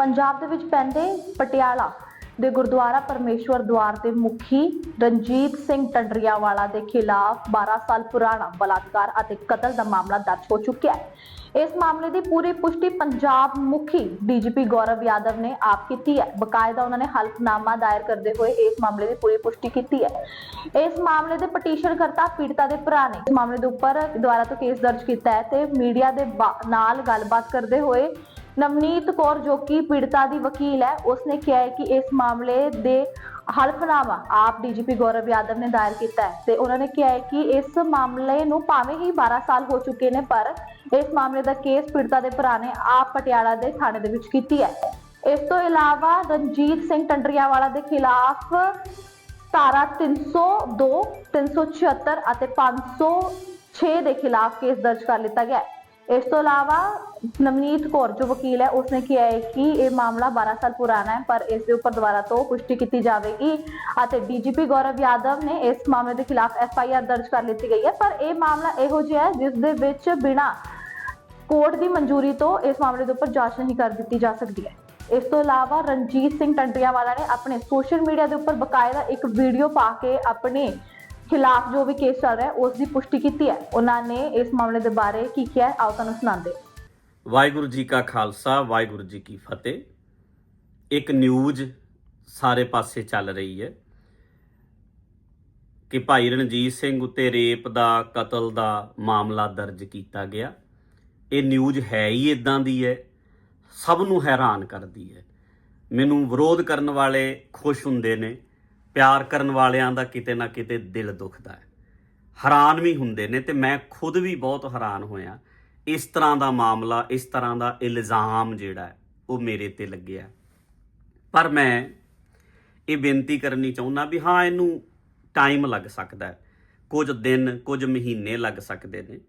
ਪੰਜਾਬ ਦੇ ਵਿੱਚ ਪੈਂਦੇ ਪਟਿਆਲਾ ਦੇ ਗੁਰਦੁਆਰਾ ਪਰਮੇਸ਼ਵਰ ਦਵਾਰ ਦੇ ਮੁਖੀ ਰਣਜੀਤ ਸਿੰਘ ਟੰਡਰੀਆਵਾਲਾ ਦੇ ਖਿਲਾਫ 12 ਸਾਲ ਪੁਰਾਣਾ ਬਲਾਤਕਾਰ ਅਤੇ ਕਤਲ ਦਾ ਮਾਮਲਾ ਦਰਜ ਹੋ ਚੁੱਕਿਆ ਹੈ। ਇਸ ਮਾਮਲੇ ਦੀ ਪੂਰੀ ਪੁਸ਼ਟੀ ਪੰਜਾਬ ਮੁਖੀ ਡੀਜੀਪੀ ਗੌਰਵ ਯਾਦਵ ਨੇ ਆਪ ਕੀਤੀ ਹੈ। ਬਕਾਇਦਾ ਉਹਨਾਂ ਨੇ ਹਲਫਨਾਮਾ ਦਾਇਰ ਕਰਦੇ ਹੋਏ ਇਸ ਮਾਮਲੇ ਦੀ ਪੂਰੀ ਪੁਸ਼ਟੀ ਕੀਤੀ ਹੈ। ਇਸ ਮਾਮਲੇ ਦੇ ਪਟੀਸ਼ਨ ਕਰਤਾ ਪੀੜਤਾ ਦੇ ਭਰਾ ਨੇ ਇਸ ਮਾਮਲੇ ਦੇ ਉੱਪਰ ਦੁਆਰਾ ਤੋਂ ਕੇਸ ਦਰਜ ਕੀਤਾ ਹੈ ਤੇ ਮੀਡੀਆ ਦੇ ਬਾ- ਨਾਲ ਗੱਲਬਾਤ ਕਰਦੇ ਹੋਏ ਨਵਨੀਤ ਕੌਰ ਜੋ ਕਿ ਪੀੜਤਾ ਦੀ ਵਕੀਲ ਹੈ, ਉਸਨੇ ਕਿਹਾ ਹੈ ਕਿ ਇਸ ਮਾਮਲੇ ਦੇ ਹਲਫਨਾਮਾ ਆਪ ਡੀਜੀਪੀ ਗੌਰਵ ਯਾਦਵ ਨੇ ਦਾਇਰ ਕੀਤਾ ਹੈ ਤੇ ਉਹਨਾਂ ਨੇ ਕਿਹਾ ਹੈ ਕਿ ਇਸ ਮਾਮਲੇ ਨੂੰ ਭਾਵੇਂ ਹੀ 12 ਸਾਲ ਹੋ ਚੁੱਕੇ ਨੇ, ਪਰ ਇਸ ਮਾਮਲੇ ਦਾ ਕੇਸ ਪੀੜਤਾ ਦੇ ਭਰਾ ਨੇ ਆਪ ਪਟਿਆਲਾ ਦੇ ਥਾਣੇ ਦੇ ਵਿੱਚ ਕੀਤੀ ਹੈ। ਇਸ ਤੋਂ ਇਲਾਵਾ ਰਣਜੀਤ ਸਿੰਘ ਟੰਡਰੀਆਵਾਲਾ ਦੇ ਖਿਲਾਫ ਧਾਰਾ 302 376 ਅਤੇ 506 ਦੇ ਖਿਲਾਫ ਕੇਸ ਦਰਜ ਕਰ ਲਿੱਤਾ ਗਿਆ ਹੈ। ਇਸ ਤੋਂ ਇਲਾਵਾ ਨਵਨੀਤ ਕੌਰ, ਜੋ ਵਕੀਲ ਹੈ, ਉਸਨੇ ਕਿਹਾ ਹੈ ਕਿ ਇਹ ਮਾਮਲਾ 12 ਸਾਲ ਪੁਰਾਣਾ ਹੈ, ਪਰ ਇਸ ਦੇ ਉੱਪਰ ਦੁਬਾਰਾ ਤੋਂ ਪੁਸ਼ਟੀ ਕੀਤੀ ਜਾਵੇਗੀ ਅਤੇ ਡੀਜੀਪੀ ਗੌਰਵ ਯਾਦਵ ਨੇ ਇਸ ਮਾਮਲੇ ਦੇ ਖਿਲਾਫ ਐਫ ਆਈ ਆਰ ਦਰਜ ਕਰ ਲਿੱਤੀ ਗਈ ਹੈ। ਪਰ ਇਹ ਮਾਮਲਾ ਇਹੋ ਜਿਹਾ ਹੈ, ਜਿਸ ਦੇ ਵਿੱਚ ਬਿਨਾਂ ਕੋਰਟ ਦੀ ਮਨਜ਼ੂਰੀ ਤੋਂ ਇਸ ਮਾਮਲੇ ਦੇ ਉੱਪਰ ਜਾਂਚ ਨਹੀਂ ਕਰ ਦਿੱਤੀ ਜਾ ਸਕਦੀ ਹੈ। ਇਸ ਤੋਂ ਇਲਾਵਾ ਰਣਜੀਤ ਸਿੰਘ ਟੰਡਰੀਆਵਾਲਾ ਨੇ ਆਪਣੇ ਸੋਸ਼ਲ ਮੀਡੀਆ ਦੇ ਉੱਪਰ ਬਕਾਇਦਾ ਇੱਕ ਵੀਡੀਓ ਪਾ ਕੇ ਆਪਣੇ ਖਿਲਾਫ ਜੋ ਵੀ ਕੇਸ ਚੱਲ ਰਿਹਾ ਹੈ ਉਸ ਦੀ ਪੁਸ਼ਟੀ ਕੀਤੀ ਹੈ। ਉਹਨਾਂ ਨੇ ਇਸ ਮਾਮਲੇ ਦੇ ਬਾਰੇ ਕੀ ਕਿਹਾ ਹੈ, ਆਓ ਤੁਹਾਨੂੰ ਸੁਣਾਉਂਦੇ ਹਾਂ। ਵਾਹਿਗੁਰੂ ਜੀ ਕਾ ਖਾਲਸਾ, ਵਾਹਿਗੁਰੂ ਜੀ ਕੀ ਫਤਿਹ। ਇੱਕ ਨਿਊਜ਼ ਸਾਰੇ ਪਾਸੇ ਚੱਲ ਰਹੀ ਹੈ ਕਿ ਭਾਈ ਰਣਜੀਤ ਸਿੰਘ ਉੱਤੇ ਰੇਪ ਦਾ, ਕਤਲ ਦਾ ਮਾਮਲਾ ਦਰਜ ਕੀਤਾ ਗਿਆ। ਇਹ ਨਿਊਜ਼ ਹੈ ਹੀ ਇਦਾਂ ਦੀ ਹੈ, ਸਭ ਨੂੰ ਹੈਰਾਨ ਕਰਦੀ ਹੈ। ਮੈਨੂੰ ਵਿਰੋਧ ਕਰਨ ਵਾਲੇ ਖੁਸ਼ ਹੁੰਦੇ ਨੇ। ਪਿਆਰ ਕਰਨ ਵਾਲਿਆਂ ਦਾ ਕਿਤੇ ਨਾ ਕਿਤੇ ਦਿਲ ਦੁਖਦਾ ਹੈ। ਹੈਰਾਨ ਵੀ ਹੁੰਦੇ ਨੇ ਤੇ ਮੈਂ ਖੁਦ ਵੀ ਬਹੁਤ ਹੈਰਾਨ ਹੋਇਆ। ਇਸ ਤਰ੍ਹਾਂ ਦਾ ਮਾਮਲਾ, ਇਸ ਤਰ੍ਹਾਂ ਦਾ ਇਲਜ਼ਾਮ ਜਿਹੜਾ ਉਹ ਮੇਰੇ ਤੇ ਲੱਗਿਆ। ਪਰ ਮੈਂ ਇਹ ਬੇਨਤੀ ਕਰਨੀ ਚਾਹੁੰਦਾ ਵੀ ਹਾਂ, ਇਹਨੂੰ ਟਾਈਮ ਲੱਗ ਸਕਦਾ ਹੈ। ਕੁਝ ਦਿਨ, ਕੁਝ ਮਹੀਨੇ ਲੱਗ ਸਕਦੇ ਨੇ।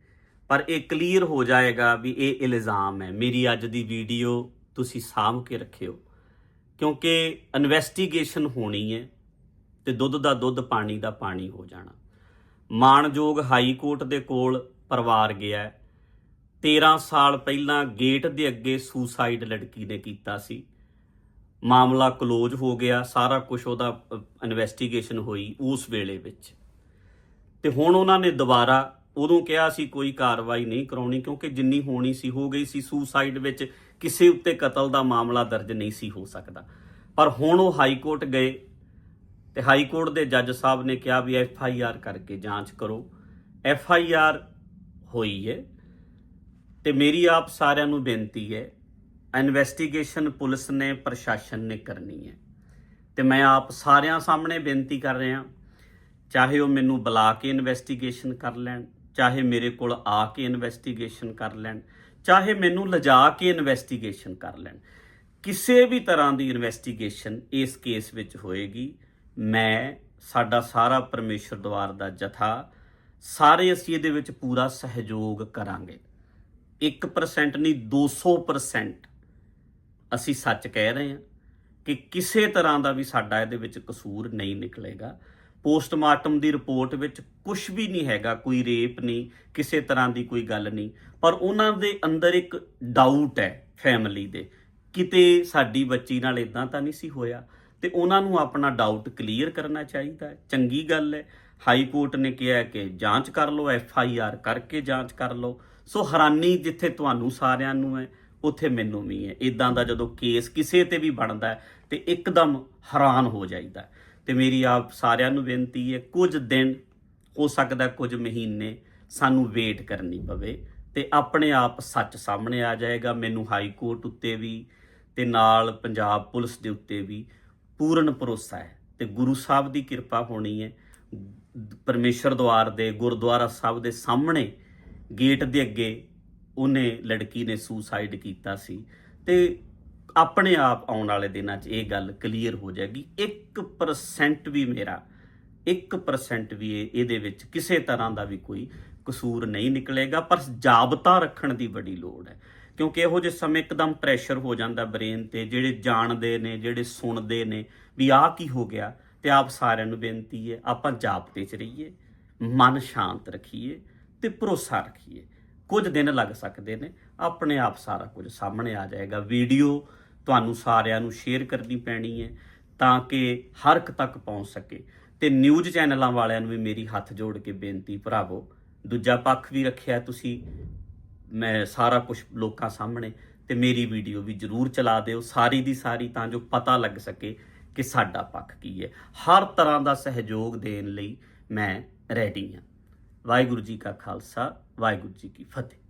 ਪਰ ਇਹ ਕਲੀਅਰ ਹੋ ਜਾਏਗਾ ਵੀ ਇਹ ਇਲਜ਼ਾਮ ਹੈ। ਮੇਰੀ ਅੱਜ ਦੀ ਵੀਡੀਓ ਤੁਸੀਂ ਸਾਂਭ ਕੇ ਰੱਖਿਓ। ਕਿਉਂਕਿ ਇਨਵੈਸਟੀਗੇਸ਼ਨ ਹੋਣੀ ਹੈ। ਤੇ ਦੁੱਧ ਦਾ ਦੁੱਧ, ਪਾਣੀ ਦਾ ਪਾਣੀ ਹੋ ਜਾਣਾ। ਮਾਣਯੋਗ ਹਾਈ ਕੋਰਟ ਦੇ ਕੋਲ ਪਰਿਵਾਰ ਗਿਆ ਹੈ। 13 ਸਾਲ ਪਹਿਲਾਂ ਗੇਟ ਦੇ ਅੱਗੇ ਸੁਸਾਈਡ ਲੜਕੀ ਨੇ ਕੀਤਾ ਸੀ। ਮਾਮਲਾ ਕਲੋਜ਼ ਹੋ ਗਿਆ, ਸਾਰਾ ਕੁਝ ਉਹਦਾ ਇਨਵੈਸਟੀਗੇਸ਼ਨ ਹੋਈ ਉਸ ਵੇਲੇ ਵਿੱਚ। ਤੇ ਹੁਣ ਉਹਨਾਂ ਨੇ ਦੁਬਾਰਾ ਉਦੋਂ ਕਿਹਾ ਸੀ, ਕੋਈ ਕਾਰਵਾਈ ਨਹੀਂ ਕਰਾਉਣੀ, ਕਿਉਂਕਿ ਜਿੰਨੀ ਹੋਣੀ ਸੀ, ਹੋ ਗਈ ਸੀ। ਸੁਸਾਈਡ ਵਿੱਚ ਕਿਸੇ ਉੱਤੇ ਕਤਲ ਦਾ ਮਾਮਲਾ ਦਰਜ ਨਹੀਂ ਸੀ, ਹੋ ਸਕਦਾ। ਪਰ ਹੁਣ ਉਹ ਹਾਈ ਕੋਰਟ ਗਏ ਤੇ ਹਾਈ ਕੋਰਟ ਦੇ ਜੱਜ ਸਾਹਿਬ ਨੇ ਕਿਹਾ ਵੀ ਐਫ ਆਈ ਆਰ ਕਰਕੇ ਜਾਂਚ ਕਰੋ। ਐਫ ਆਈ ਆਰ ਹੋਈ ਹੈ ਤੇ ਮੇਰੀ ਆਪ ਸਾਰਿਆਂ ਨੂੰ ਬੇਨਤੀ ਹੈ ਇਨਵੈਸਟੀਗੇਸ਼ਨ ਪੁਲਿਸ ਨੇ, ਪ੍ਰਸ਼ਾਸਨ ਨੇ ਕਰਨੀ ਹੈ। ਤੇ ਮੈਂ ਆਪ ਸਾਰਿਆਂ ਸਾਹਮਣੇ ਬੇਨਤੀ ਕਰ ਰਿਹਾ, ਚਾਹੇ ਉਹ ਮੈਨੂੰ ਬੁਲਾ ਕੇ ਇਨਵੈਸਟੀਗੇਸ਼ਨ ਕਰ ਲੈਣ, ਚਾਹੇ ਮੇਰੇ ਕੋਲ ਆ ਕੇ ਇਨਵੈਸਟੀਗੇਸ਼ਨ ਕਰ ਲੈਣ, ਚਾਹੇ ਮੈਨੂੰ ਲਿਜਾ ਕੇ ਇਨਵੈਸਟੀਗੇਸ਼ਨ ਕਰ ਲੈਣ। ਕਿਸੇ ਵੀ ਤਰ੍ਹਾਂ ਦੀ ਇਨਵੈਸਟੀਗੇਸ਼ਨ ਇਸ ਕੇਸ ਵਿੱਚ ਹੋਏਗੀ। ਮੈਂ, ਸਾਡਾ ਸਾਰਾ ਪਰਮੇਸ਼ਰ ਦਵਾਰ ਦਾ ਜਥਾ, ਸਾਰੇ ਅਸੀਂ ਇਹਦੇ ਵਿੱਚ ਪੂਰਾ ਸਹਿਯੋਗ ਕਰਾਂਗੇ। 1% ਨਹੀਂ 200% ਅਸੀਂ ਸੱਚ ਕਹਿ ਰਹੇ ਹਾਂ ਕਿ ਕਿਸੇ ਤਰ੍ਹਾਂ ਦਾ ਵੀ ਸਾਡਾ ਇਹਦੇ ਵਿੱਚ ਕਸੂਰ ਨਹੀਂ ਨਿਕਲੇਗਾ। ਪੋਸਟਮਾਰਟਮ ਦੀ ਰਿਪੋਰਟ ਵਿੱਚ ਕੁਝ ਵੀ ਨਹੀਂ ਹੈਗਾ, ਕੋਈ ਰੇਪ ਨਹੀਂ, ਕਿਸੇ ਤਰ੍ਹਾਂ ਦੀ ਕੋਈ ਗੱਲ ਨਹੀਂ। ਪਰ ਉਹਨਾਂ ਦੇ ਅੰਦਰ ਇੱਕ ਡਾਊਟ ਹੈ ਫੈਮਿਲੀ ਦੇ। ਕਿਤੇ ਸਾਡੀ ਬੱਚੀ ਨਾਲ ਇਦਾਂ ਤਾਂ ਨਹੀਂ ਸੀ ਹੋਇਆ? ਤੇ ਉਹਨਾਂ ਨੂੰ ਆਪਣਾ ਡਾਊਟ ਕਲੀਅਰ ਕਰਨਾ ਚਾਹੀਦਾ ਹੈ। ਚੰਗੀ ਗੱਲ ਹੈ। ਹਾਈ ਕੋਰਟ ਨੇ ਕਿਹਾ ਕਿ ਜਾਂਚ ਕਰ ਲਓ ਐਫ ਆਈ ਆਰ ਕਰਕੇ ਜਾਂਚ ਕਰ ਲਓ। ਸੋ ਹੈਰਾਨੀ ਜਿੱਥੇ ਤੁਹਾਨੂੰ ਸਾਰਿਆਂ ਨੂੰ ਹੈ, ਉੱਥੇ ਮੈਨੂੰ ਵੀ ਹੈ। ਇਦਾਂ ਦਾ ਜਦੋਂ ਕੇਸ ਕਿਸੇ ਤੇ ਵੀ ਬਣਦਾ ਹੈ, ਤੇ ਇੱਕਦਮ ਹੈਰਾਨ ਹੋ ਜਾਈਦਾ ਹੈ। ਤੇ ਮੇਰੀ ਆਪ ਸਾਰਿਆਂ ਨੂੰ ਬੇਨਤੀ ਹੈ, ਕੁਝ ਦਿਨ, ਹੋ ਸਕਦਾ ਕੁਝ ਮਹੀਨੇ ਸਾਨੂੰ ਵੇਟ ਕਰਨੀ ਪਵੇ ਤੇ ਆਪਣੇ ਆਪ ਸੱਚ ਸਾਹਮਣੇ ਆ ਜਾਏਗਾ। ਮੈਨੂੰ ਹਾਈ ਕੋਰਟ ਉੱਤੇ ਵੀ ਤੇ ਨਾਲ ਪੰਜਾਬ ਪੁਲਿਸ ਦੇ ਉੱਤੇ ਵੀ ਪੂਰਨ ਭਰੋਸਾ ਹੈ ਤੇ ਗੁਰੂ ਸਾਹਿਬ ਦੀ ਕਿਰਪਾ ਹੋਣੀ ਹੈ। ਪਰਮੇਸ਼ਰ ਦਵਾਰ ਦੇ, ਗੁਰਦੁਆਰਾ ਸਾਹਿਬ ਦੇ ਸਾਹਮਣੇ ਗੇਟ ਦੇ ਅੱਗੇ ਉਹਨੇ ਲੜਕੀ ਨੇ ਸੁਸਾਈਡ ਕੀਤਾ ਸੀ ਤੇ ਆਪਣੇ ਆਪ ਆਉਣ ਵਾਲੇ ਦਿਨਾਂ 'ਚ ਇਹ ਗੱਲ ਕਲੀਅਰ ਹੋ ਜਾਏਗੀ। 1% ਵੀ ਮੇਰਾ 1% ਵੀ ਇਹਦੇ ਵਿੱਚ ਕਿਸੇ ਤਰ੍ਹਾਂ ਦਾ ਵੀ ਕੋਈ ਕਸੂਰ ਨਹੀਂ ਨਿਕਲੇਗਾ, ਪਰ ਜਾਬਤਾ ਰੱਖਣ ਦੀ ਬੜੀ ਲੋੜ ਹੈ। ਕਿਉਂਕਿ ਇਹੋ ਜਿਹੇ ਸਮੇਂ ਇੱਕਦਮ ਪ੍ਰੈਸ਼ਰ ਹੋ ਜਾਂਦਾ ਬ੍ਰੇਨ ਤੇ, ਜਿਹੜੇ ਜਾਣਦੇ ਨੇ, ਜਿਹੜੇ ਸੁਣਦੇ ਨੇ ਵੀ ਆਹ ਕੀ ਹੋ ਗਿਆ ਤੇ ਆਪ ਸਾਰਿਆਂ ਨੂੰ ਬੇਨਤੀ ਹੈ, ਆਪਾਂ ਜਾਬਤੇ 'ਚ ਰਹੀਏ, ਮਨ ਸ਼ਾਂਤ ਰੱਖੀਏ ਤੇ ਭਰੋਸਾ ਰੱਖੀਏ। ਕੁਝ ਦਿਨ ਲੱਗ ਸਕਦੇ ਨੇ, ਆਪਣੇ ਆਪ ਸਾਰਾ ਕੁਝ ਸਾਹਮਣੇ ਆ ਜਾਏਗਾ। ਵੀਡੀਓ ਤੁਹਾਨੂੰ ਸਾਰਿਆਂ ਨੂੰ ਸ਼ੇਅਰ ਕਰਨੀ ਪੈਣੀ ਹੈ ਤਾਂ ਕਿ ਹਰ ਇੱਕ ਤੱਕ ਪਹੁੰਚ ਸਕੇ। ਤੇ ਨਿਊਜ਼ ਚੈਨਲਾਂ ਵਾਲਿਆਂ ਨੂੰ ਵੀ ਮੇਰੀ ਹੱਥ ਜੋੜ ਕੇ ਬੇਨਤੀ, ਭਰਾਵੋ, ਦੂਜਾ ਪੱਖ ਵੀ ਰੱਖਿਆ ਤੁਸੀਂ ਮੈਂ ਸਾਰਾ ਕੁਝ ਲੋਕਾਂ ਸਾਹਮਣੇ ਤੇ ਮੇਰੀ ਵੀਡੀਓ ਵੀ ਜਰੂਰ ਚਲਾ ਦਿਓ ਸਾਰੀ ਦੀ ਸਾਰੀ ਤਾਂ ਜੋ ਪਤਾ ਲੱਗ ਸਕੇ ਕਿ ਸਾਡਾ ਪੱਖ ਕੀ ਹੈ। ਹਰ ਤਰ੍ਹਾਂ ਦਾ ਸਹਿਯੋਗ ਦੇਣ ਲਈ ਮੈਂ ਰੈਡੀ ਹਾਂ। ਵਾਹਿਗੁਰੂ ਜੀ ਕਾ ਖਾਲਸਾ, ਵਾਹਿਗੁਰੂ ਜੀ ਕੀ ਫਤਿਹ।